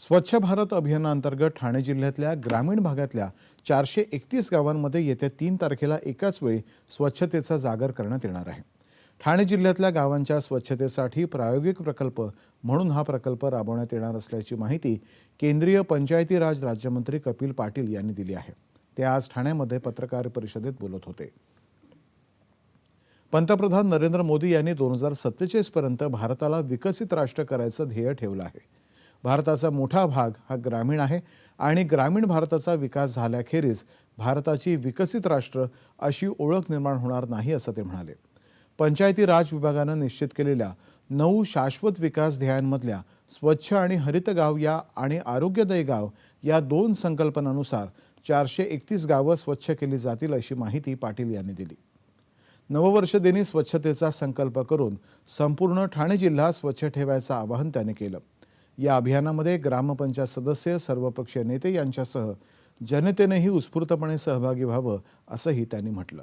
स्वच्छ भारत अभियानाअंतर्गत ठाणे जिल्ह्यातल्या ग्रामीण भागातल्या चारशे एकतीस गावांमध्ये येत्या तीन तारखेला एकाच वेळी स्वच्छतेचा जागर करण्यात येणार आहे. ठाणे जिल्ह्यातल्या गावांच्या स्वच्छतेसाठी प्रायोगिक प्रकल्प म्हणून हा प्रकल्प राबवण्यात येणार असल्याची माहिती केंद्रीय पंचायती राज राज्यमंत्री कपिल पाटील यांनी दिली आहे. ते आज ठाण्यामध्ये पत्रकार परिषदेत बोलत होते. पंतप्रधान नरेंद्र मोदी यांनी दोन हजार सत्तेचाळीस पर्यंत भारताला विकसित राष्ट्र करायचं ध्येय ठेवलं आहे. भारताचा मोठा भाग हा ग्रामीण आहे आणि ग्रामीण भारताचा विकास झाल्याखेरीज भारताची विकसित राष्ट्र अशी ओळख निर्माण होणार नाही असं ते म्हणाले. पंचायती राज विभागानं निश्चित केलेल्या नऊ शाश्वत विकास ध्येयांमधल्या स्वच्छ आणि हरित गाव या आणि आरोग्यदायी गाव या दोन संकल्पनानुसार चारशे एकतीस गावं स्वच्छ केली जातील अशी माहिती पाटील यांनी दिली. नववर्षदिनी स्वच्छतेचा संकल्प करून संपूर्ण ठाणे जिल्हा स्वच्छ ठेवायचं आवाहन त्याने केलं. या अभियानामध्ये ग्रामपंचायत सदस्य सर्वपक्षीय नेते यांच्यासह जनतेनेही उत्स्फूर्तपणे सहभागी व्हावं असंही त्यांनी म्हटलं.